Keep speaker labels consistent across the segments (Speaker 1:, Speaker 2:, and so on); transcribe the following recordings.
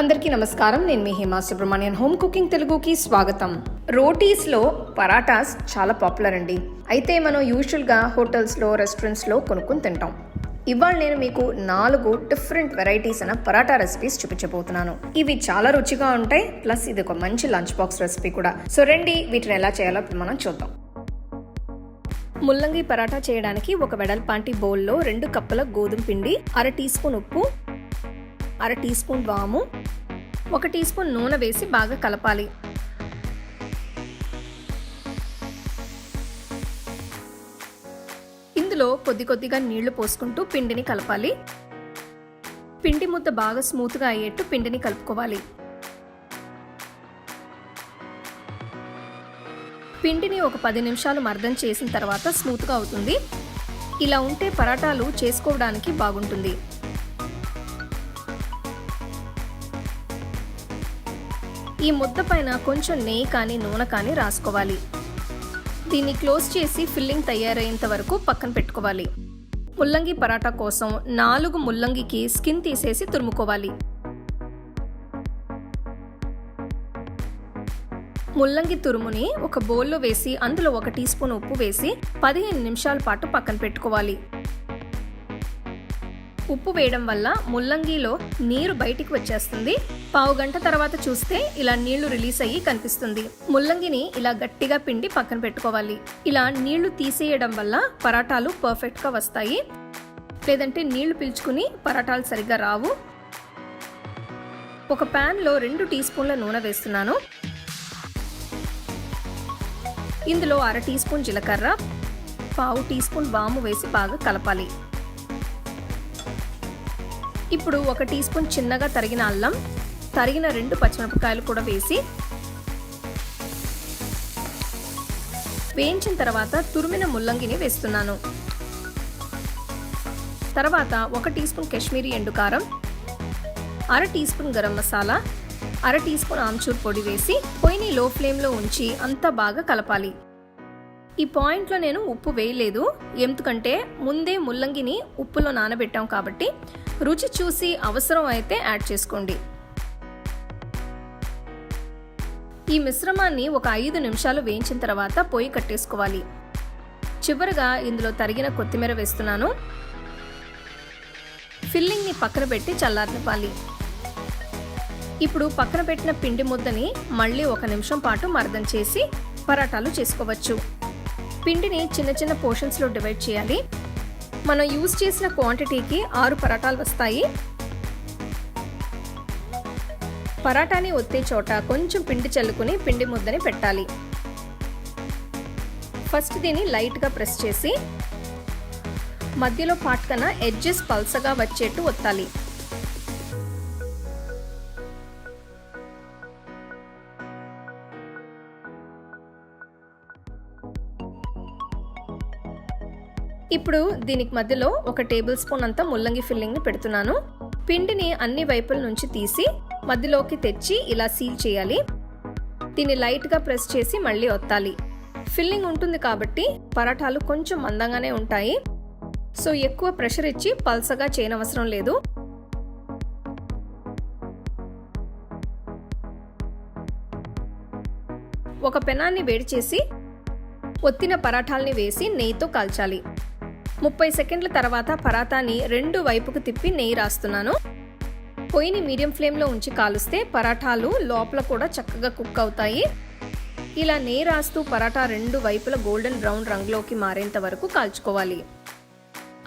Speaker 1: అందరికీ నమస్కారం. నేను మీ హేమా సుబ్రహ్మణ్యన్. హోమ్ కుకింగ్ తెలుగుకి స్వాగతం. రోటీస్లో పరాటాస్ చాలా పాపులర్ అండి. అయితే మనం యూజువల్గా హోటల్స్లో రెస్టారెంట్స్లో కొనుక్కుని తింటాం. ఇవాళ నేను మీకు నాలుగు డిఫరెంట్ వెరైటీస్ అయిన పరాటా రెసిపీస్ చూపించబోతున్నాను. ఇవి చాలా రుచిగా ఉంటాయి. ప్లస్ ఇది ఒక మంచి లంచ్ బాక్స్ రెసిపీ కూడా. సో రండి వీటిని ఎలా చేయాలో ఇప్పుడు మనం చూద్దాం. ముల్లంగి పరాటా చేయడానికి ఒక వెడల్పాంటి బౌల్లో రెండు కప్పుల గోధుమ పిండి అర టీ స్పూన్ ఉప్పు అర టీ స్పూన్ వాము ఒక టీ స్పూన్ నూనె వేసి బాగా కలపాలి. ఇందులో కొద్ది కొద్దిగా నీళ్ళు పోసుకుంటూ పిండిని కలపాలి. పిండి ముద్ద బాగా స్మూత్గా అయ్యేట్టు పిండిని కలుపుకోవాలి. పిండిని ఒక పది నిమిషాలు మర్దం చేసిన తర్వాత స్మూత్గా అవుతుంది. ఇలా ఉంటే పరాటాలు చేసుకోవడానికి బాగుంటుంది. ఈ ముద్ద పైన కొంచెం నెయ్యి కానీ నూనె కానీ రాసుకోవాలి. దీన్ని క్లోజ్ చేసి ఫిల్లింగ్ తయారయ్యేంత వరకు పక్కన పెట్టుకోవాలి. ముల్లంగి పరాటా కోసం నాలుగు ముల్లంగికి స్కిన్ తీసేసి తురుముకోవాలి. ముల్లంగి తురుముని ఒక బౌల్లో వేసి అందులో ఒక టీ స్పూన్ ఉప్పు వేసి పదిహేను నిమిషాల పాటు పక్కన పెట్టుకోవాలి. ఉప్పు వేయడం వల్ల ముల్లంగిలో నీరు బయటికి వచ్చేస్తుంది. పావు గంట తర్వాత చూస్తే ఇలా నీళ్ళు రిలీజ్ అయ్యి కనిపిస్తుంది. ముల్లంగిని ఇలా గట్టిగా పిండి పక్కన పెట్టుకోవాలి. ఇలా నీళ్ళు తీసేయడం వల్ల పరాటాలు పర్ఫెక్ట్గా వస్తాయి. లేదంటే నీళ్ళు పీల్చుకుని పరాటాలు సరిగ్గా రావు. ఒక ప్యాన్లో రెండు టీ స్పూన్ల నూనె వేస్తున్నాను. ఇందులో అర టీ స్పూన్ జీలకర్ర పావు టీ స్పూన్ వాము వేసి బాగా కలపాలి. ఇప్పుడు ఒక టీ స్పూన్ చిన్నగా తరిగిన అల్లం తరిగిన రెండు పచ్చిమిరపకాయలు కూడా వేసి వేయించిన తర్వాత తురిమిన ముల్లంగిని వేస్తున్నాను. తర్వాత ఒక టీ స్పూన్ కాశ్మీరీ ఎండుకారం అర టీ స్పూన్ గరం మసాలా అర టీ స్పూన్ ఆమ్చూర్ పొడి వేసి పొయ్యిని లో ఫ్లేమ్లో ఉంచి అంతా బాగా కలపాలి. ఈ పాయింట్లో నేను ఉప్పు వేయలేదు ఎందుకంటే ముందే ముల్లంగిని ఉప్పులో నానబెట్టాం కాబట్టి రుచి చూసి అవసరం అయితే యాడ్ చేసుకోండి. ఈ మిశ్రమాన్ని ఒక ఐదు నిమిషాలు వేయించిన తర్వాత పొయ్యి కట్టేసుకోవాలి. చివరగా ఇందులో తరిగిన కొత్తిమీర వేస్తున్నాను. ఫిల్లింగ్ని పక్కన పెట్టి చల్లారనివ్వాలి. ఇప్పుడు పక్కన పెట్టిన పిండి ముద్దని మళ్ళీ ఒక నిమిషం పాటు మర్దం చేసి పరాటాలు చేసుకోవచ్చు. పిండిని చిన్న చిన్న పోర్షన్స్లో డివైడ్ చేయాలి. మనం యూజ్ చేసిన క్వాంటిటీకి ఆరు పరాటాలు వస్తాయి. పరాటాని ఒత్తే చోట కొంచెం పిండి చల్లుకుని పిండి ముద్దని పెట్టాలి. ఫస్ట్ దీన్ని లైట్గా ప్రెస్ చేసి మధ్యలో పాట్కన ఎడ్జెస్ పల్సగా వచ్చేట్టు ఒత్తాలి. ఇప్పుడు దీనికి మధ్యలో ఒక టేబుల్ స్పూన్ అంతా ముల్లంగి ఫిల్లింగ్ని పెడుతున్నాను. పిండిని అన్ని వైపుల నుంచి తీసి మధ్యలోకి తెచ్చి ఇలా సీల్ చేయాలి. దీన్ని లైట్గా ప్రెస్ చేసి మళ్ళీ ఒత్తాలి. ఫిల్లింగ్ ఉంటుంది కాబట్టి పరాఠాలు కొంచెం మందంగానే ఉంటాయి. సో ఎక్కువ ప్రెషర్ ఇచ్చి పల్సగా చేయనవసరం లేదు. ఒక పెనాన్ని వేడి చేసి ఒత్తిన పరాఠాల్ని వేసి నెయ్యితో కాల్చాలి. ముప్పై సెకండ్ల తర్వాత పరాతాని రెండు వైపుకు తిప్పి నెయ్యి రాస్తున్నాను. పొయ్యిని మీడియం ఫ్లేమ్లో ఉంచి కాలుస్తే పరాఠాలు లోపల కూడా చక్కగా కుక్ అవుతాయి. ఇలా నెయ్యి రాస్తూ పరాటా రెండు వైపుల గోల్డెన్ బ్రౌన్ రంగులోకి మారేంత వరకు కాల్చుకోవాలి.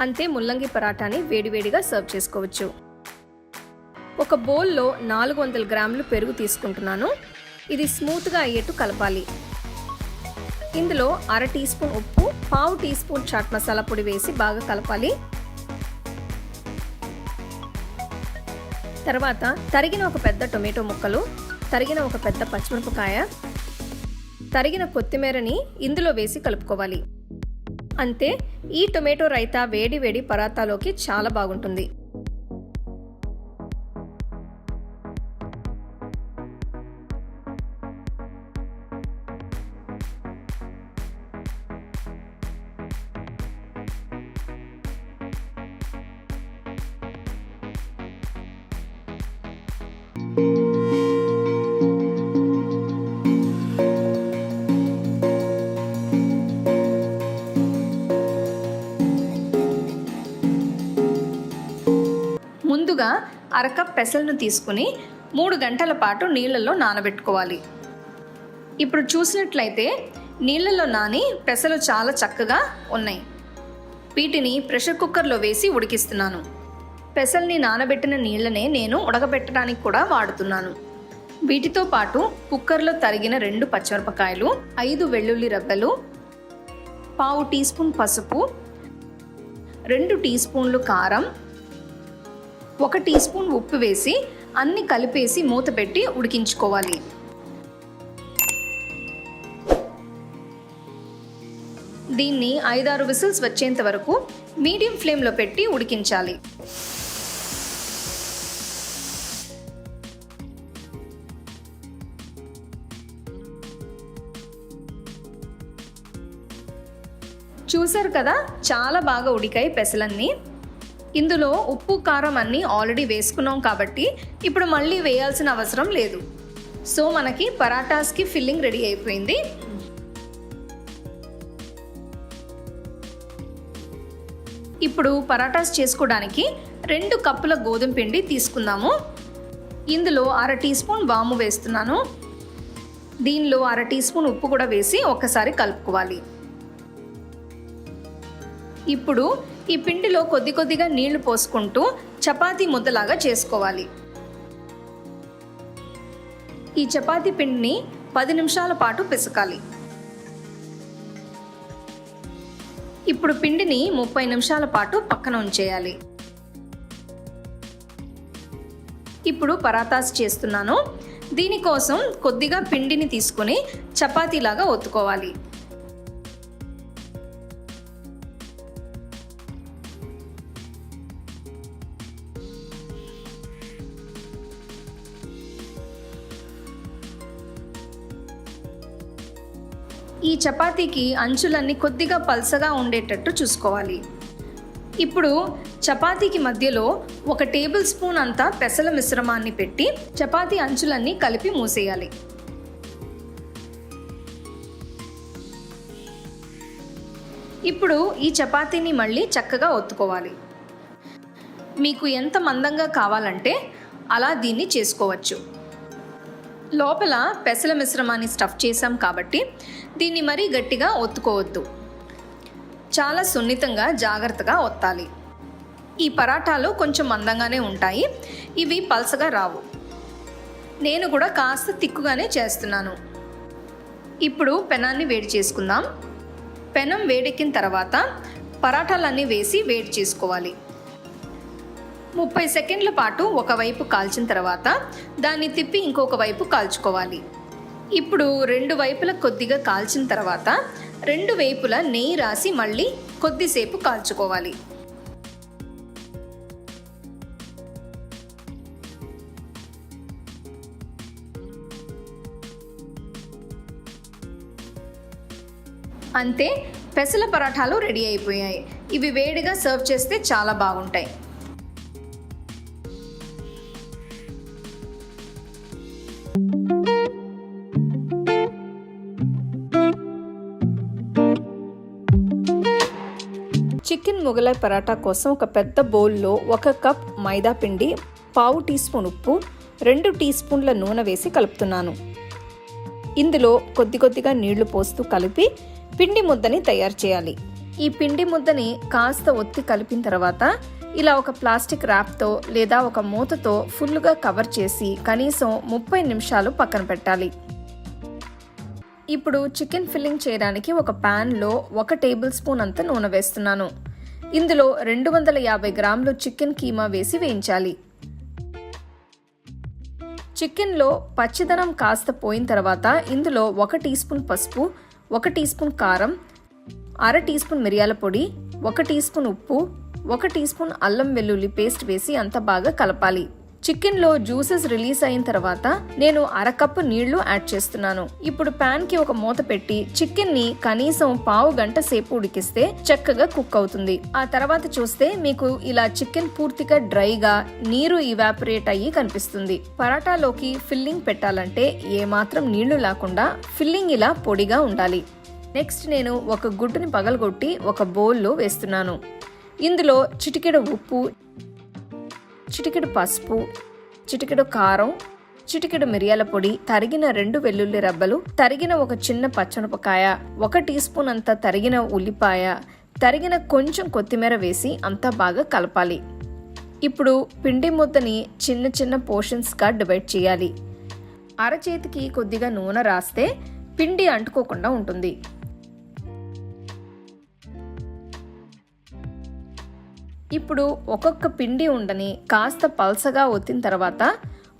Speaker 1: అంతే ముల్లంగి పరాటాని వేడివేడిగా సర్వ్ చేసుకోవచ్చు. ఒక బౌల్లో నాలుగు వందల గ్రాములు పెరుగు తీసుకుంటున్నాను. ఇది స్మూత్గా అయ్యేట్టు కలపాలి. ఇందులో అర టీ స్పూన్ ఉప్పు పావు టీ స్పూన్ చాట్ మసాలా పొడి వేసి బాగా కలపాలి. తర్వాత తరిగిన ఒక పెద్ద టొమాటో ముక్కలు తరిగిన ఒక పెద్ద పచ్చిమిరపకాయ తరిగిన కొత్తిమీరని ఇందులో వేసి కలుపుకోవాలి. అంతే ఈ టొమాటో రైతా వేడి వేడి పరాతాలోకి చాలా బాగుంటుంది. ముందుగా అరకప్ పెసలను తీసుకుని మూడు గంటల పాటు నీళ్ళల్లో నానబెట్టుకోవాలి. ఇప్పుడు చూసినట్లయితే నీళ్ళల్లో నాని పెసలు చాలా చక్కగా ఉన్నాయి. వీటిని ప్రెషర్ కుక్కర్లో వేసి ఉడికిస్తున్నాను. పెసల్ని నానబెట్టిన నీళ్ళనే నేను ఉడకబెట్టడానికి కూడా వాడుతున్నాను. వీటితో పాటు కుక్కర్లో తరిగిన రెండు పచ్చిమిరపకాయలు ఐదు వెల్లుల్లి రెబ్బలు పావు టీ స్పూన్ పసుపు రెండు టీ స్పూన్లు కారం ఒక టీ స్పూన్ ఉప్పు వేసి అన్ని కలిపేసి మూత పెట్టి ఉడికించుకోవాలి. దీన్ని ఐదారు విసిల్స్ వచ్చేంత వరకు మీడియం ఫ్లేమ్లో పెట్టి ఉడికించాలి. చూసారు కదా చాలా బాగా ఉడికాయి పెసలన్నీ. ఇందులో ఉప్పు కారం అన్నీ ఆల్రెడీ వేసుకున్నాం కాబట్టి ఇప్పుడు మళ్ళీ వేయాల్సిన అవసరం లేదు. సో మనకి పరాటాస్కి ఫిల్లింగ్ రెడీ అయిపోయింది. ఇప్పుడు పరాటాస్ చేసుకోవడానికి రెండు కప్పుల గోధుమ పిండి తీసుకుందాము. ఇందులో అర టీ స్పూన్ వాము వేస్తున్నాను. దీనిలో అర టీ స్పూన్ ఉప్పు కూడా వేసి ఒక్కసారి కలుపుకోవాలి. ఇప్పుడు ఈ పిండిలో కొద్ది కొద్దిగా నీళ్ళు పోసుకుంటూ చపాతీ ముద్దలాగా చేసుకోవాలి. ఈ చపాతీ పిండిని పది నిమిషాల పాటు పిసకాలి. ఇప్పుడు పిండిని ముప్పై నిమిషాల పాటు పక్కన ఉంచేయాలి. ఇప్పుడు పరాతాస్ చేస్తున్నాను. దీనికోసం కొద్దిగా పిండిని తీసుకొని చపాతీలాగా ఒత్తుకోవాలి. ఈ చపాతీకి అంచులన్నీ కొద్దిగా పల్సగా ఉండేటట్టు చూసుకోవాలి. ఇప్పుడు చపాతీకి మధ్యలో ఒక టేబుల్ స్పూన్ అంతా పెసల మిశ్రమాన్ని పెట్టి చపాతీ అంచులన్నీ కలిపి మూసేయాలి. ఇప్పుడు ఈ చపాతీని మళ్ళీ చక్కగా ఒత్తుకోవాలి. మీకు ఎంత మందంగా కావాలంటే అలా దీన్ని చేసుకోవచ్చు. లోపల పెసల మిశ్రమాన్ని స్టఫ్ చేసాం కాబట్టి దీన్ని మరీ గట్టిగా ఒత్తుకోవద్దు. చాలా సున్నితంగా జాగ్రత్తగా ఒత్తాలి. ఈ పరాటాలు కొంచెం మందంగానే ఉంటాయి. ఇవి పల్సగా రావు. నేను కూడా కాస్త తిక్కుగానే చేస్తున్నాను. ఇప్పుడు పెనాన్ని వేడి చేసుకుందాం. పెనం వేడెక్కిన తర్వాత పరాటాలన్నీ వేసి వేడి చేసుకోవాలి. ముప్పై సెకండ్ల పాటు ఒకవైపు కాల్చిన తర్వాత దాన్ని తిప్పి ఇంకొక వైపు కాల్చుకోవాలి. ఇప్పుడు రెండు వైపుల కొద్దిగా కాల్చిన తర్వాత రెండు వైపుల నెయ్యి రాసి మళ్ళీ కొద్దిసేపు కాల్చుకోవాలి. అంతే పెసల పరాఠాలు రెడీ అయిపోయాయి. ఇవి వేడిగా సర్వ్ చేస్తే చాలా బాగుంటాయి. మొగలై పరాటా కోసం ఒక పెద్ద బౌల్లో ఒక కప్ మైదా పిండి పావు టీ స్పూన్ ఉప్పు రెండు టీ స్పూన్ల నూనె వేసి కలుపుతున్నాను. ఇందులో కొద్ది కొద్దిగా నీళ్ళు పోస్తూ కలిపి పిండి ముద్దని తయారు చేయాలి. ఈ పిండి ముద్దని కాస్త ఒత్తి కలిపిన తర్వాత ఇలా ఒక ప్లాస్టిక్ ర్యాప్తో లేదా ఒక మూతతో ఫుల్గా కవర్ చేసి కనీసం ముప్పై నిమిషాలు పక్కన పెట్టాలి. ఇప్పుడు చికెన్ ఫిల్లింగ్ చేయడానికి ఒక ప్యాన్లో ఒక టేబుల్ స్పూన్ అంత నూనె వేస్తున్నాను. ఇందులో రెండు వందల యాభై గ్రాములు చికెన్ కీమా వేసి వేయించాలి. చికెన్లో పచ్చిదనం కాస్త పోయిన తర్వాత ఇందులో ఒక టీ స్పూన్ పసుపు ఒక టీ స్పూన్ కారం అర టీ స్పూన్ మిరియాల పొడి ఒక టీ స్పూన్ ఉప్పు ఒక టీ స్పూన్ అల్లం వెల్లుల్లి పేస్ట్ వేసి అంత బాగా కలపాలి. చికెన్లో జ్యూసెస్ రిలీజ్ అయిన తర్వాత నేను అరకప్పు నీళ్ళు యాడ్ చేస్తున్నాను. ఇప్పుడు ప్యాన్కి ఒక మూత పెట్టి చికెన్ని కనీసం పావు గంట సేపు ఉడికిస్తే చక్కగా కుక్ అవుతుంది. ఆ తర్వాత చూస్తే మీకు ఇలా చికెన్ పూర్తిగా డ్రైగా నీరు ఇవాపరేట్ అయ్యి కనిపిస్తుంది. పరాటాలోకి ఫిల్లింగ్ పెట్టాలంటే ఏమాత్రం నీళ్ళు లేకుండా ఫిల్లింగ్ ఇలా పొడిగా ఉండాలి. నెక్స్ట్ నేను ఒక గుడ్డుని పగలగొట్టి ఒక బౌల్లో వేస్తున్నాను. ఇందులో చిటికెడ ఉప్పు చిటికెడు పసుపు చిటికెడు కారం చిటికెడు మిరియాల పొడి తరిగిన రెండు వెల్లుల్లి రబ్బలు తరిగిన ఒక చిన్న పచ్చనపకాయ ఒక టీ స్పూన్ అంత తరిగిన ఉల్లిపాయ తరిగిన కొంచెం కొత్తిమీర వేసి అంతా బాగా కలపాలి. ఇప్పుడు పిండి ముద్దని చిన్న చిన్న పోర్షన్స్గా డివైడ్ చేయాలి. అరచేతికి కొద్దిగా నూనె రాస్తే పిండి అంటుకోకుండా ఉంటుంది. ఇప్పుడు ఒక్కొక్క పిండి ఉండని కాస్త పల్సగా ఒత్తిన తర్వాత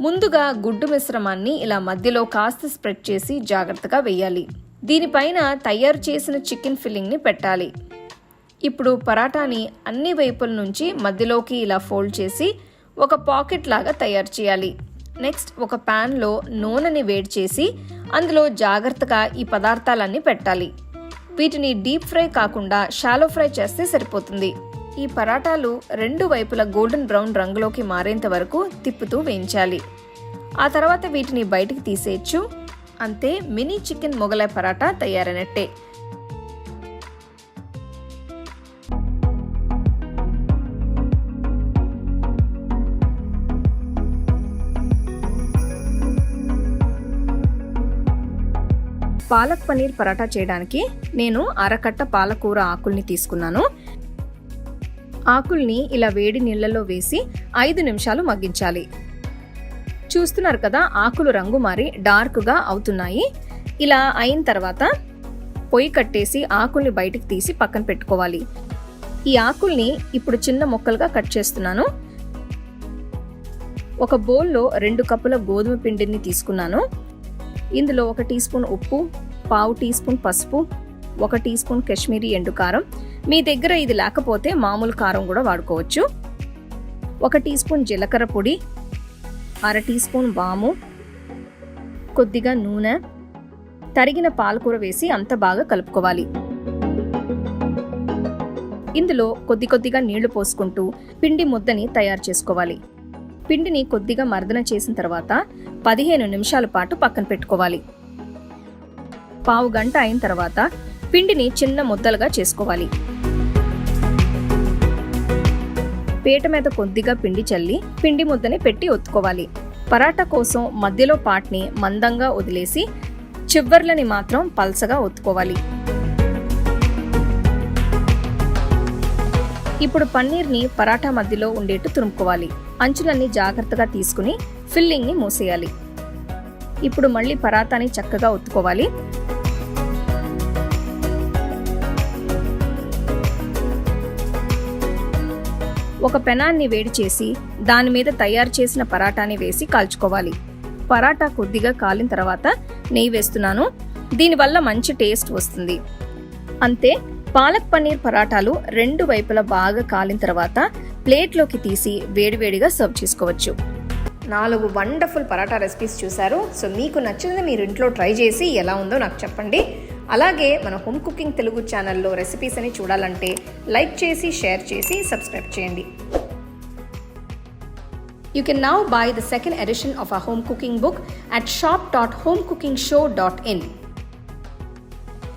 Speaker 1: ముందుగా గుడ్డు మిశ్రమాన్ని ఇలా మధ్యలో కాస్త స్ప్రెడ్ చేసి జాగ్రత్తగా వేయాలి. దీనిపైన తయారు చేసిన చికెన్ ఫిల్లింగ్ని పెట్టాలి. ఇప్పుడు పరాటాని అన్ని వైపుల నుంచి మధ్యలోకి ఇలా ఫోల్డ్ చేసి ఒక పాకెట్ లాగా తయారు చేయాలి. నెక్స్ట్ ఒక ప్యాన్లో నూనెని వేడి చేసి అందులో జాగ్రత్తగా ఈ పదార్థాలన్నీ పెట్టాలి. వీటిని డీప్ ఫ్రై కాకుండా షాలో ఫ్రై చేస్తే సరిపోతుంది. ఈ పరాటాలు రెండు వైపుల గోల్డెన్ బ్రౌన్ రంగులోకి మారేంత వరకు తిప్పుతూ వేయించాలి. ఆ తర్వాత వీటిని బయటికి తీసేయచ్చు. అంతే మినీ చికెన్ మొగలాయ్ పరాటా తయారైనట్టే. పాలక్ పనీర్ పరాటా చేయడానికి నేను అరకట్ట పాలకూర ఆకుల్ని తీసుకున్నాను. ఆకుల్ని ఇలా వేడి నీళ్ళలో వేసి ఐదు నిమిషాలు మగ్గించాలి. చూస్తున్నారు కదా ఆకులు రంగు మారి డార్క్గా అవుతున్నాయి. ఇలా అయిన తర్వాత పొయ్యి కట్టేసి ఆకుల్ని బయటికి తీసి పక్కన పెట్టుకోవాలి. ఈ ఆకుల్ని ఇప్పుడు చిన్న ముక్కలుగా కట్ చేస్తున్నాను. ఒక బౌల్లో రెండు కప్పుల గోధుమ పిండిని తీసుకున్నాను. ఇందులో ఒక టీ స్పూన్ ఉప్పు పావు టీ స్పూన్ పసుపు ఒక టీ స్పూన్ కాశ్మీరీ ఎండు కారం మీ దగ్గర ఇది లేకపోతే మామూలు కారం కూడా వాడుకోవచ్చు. ఒక టీ స్పూన్ జీలకర్ర పొడి అర టీ స్పూన్ వాము కొద్దిగా నూనె తరిగిన పాలకూర వేసి అంత బాగా కలుపుకోవాలి. ఇందులో కొద్ది కొద్దిగా నీళ్ళు పోసుకుంటూ పిండి ముద్దని తయారు చేసుకోవాలి. పిండిని కొద్దిగా మర్దన చేసిన తర్వాత పదిహేను నిమిషాల పాటు పక్కన పెట్టుకోవాలి. పావు గంట అయిన తర్వాత పిండిని చిన్న ముద్దలుగా చేసుకోవాలి. పీట మీద కొద్దిగా పిండి చల్లి పిండి ముద్దని పెట్టి ఒత్తుకోవాలి. పరాటా కోసం మధ్యలో పాట్ని మందంగా వదిలేసి చివర్లని మాత్రం పల్సగా ఒత్తుకోవాలి. ఇప్పుడు పన్నీర్ని పరాటా మధ్యలో ఉండేట్టు తురుముకోవాలి. అంచులన్నీ జాగ్రత్తగా తీసుకుని ఫిల్లింగ్ని మూసేయాలి. ఇప్పుడు మళ్ళీ పరాతాని చక్కగా ఒత్తుకోవాలి. ఒక పెనాన్ని వేడి చేసి దాని మీద తయారు చేసిన పరాటాని వేసి కాల్చుకోవాలి. పరాటా కొద్దిగా కాలిన తర్వాత నెయ్యి వేస్తున్నాను. దీనివల్ల మంచి టేస్ట్ వస్తుంది. అంతే పాలక్ పన్నీర్ పరాటాలు రెండు వైపులా బాగా కాలిన తర్వాత ప్లేట్లోకి తీసి వేడివేడిగా సర్వ్ చేసుకోవచ్చు. నాలుగు వండర్ఫుల్ పరాటా రెసిపీస్ చూశారు. సో మీకు నచ్చింది మీరు ఇంట్లో ట్రై చేసి ఎలా ఉందో నాకు చెప్పండి. అలాగే మన హోమ్ కుకింగ్ తెలుగు ఛానల్లో రెసిపీస్ అని చూడాలంటే లైక్ చేసి షేర్ చేసి సబ్స్క్రైబ్ చేయండి. You can now buy the second edition of a home cooking book at shop dot home cooking show dot in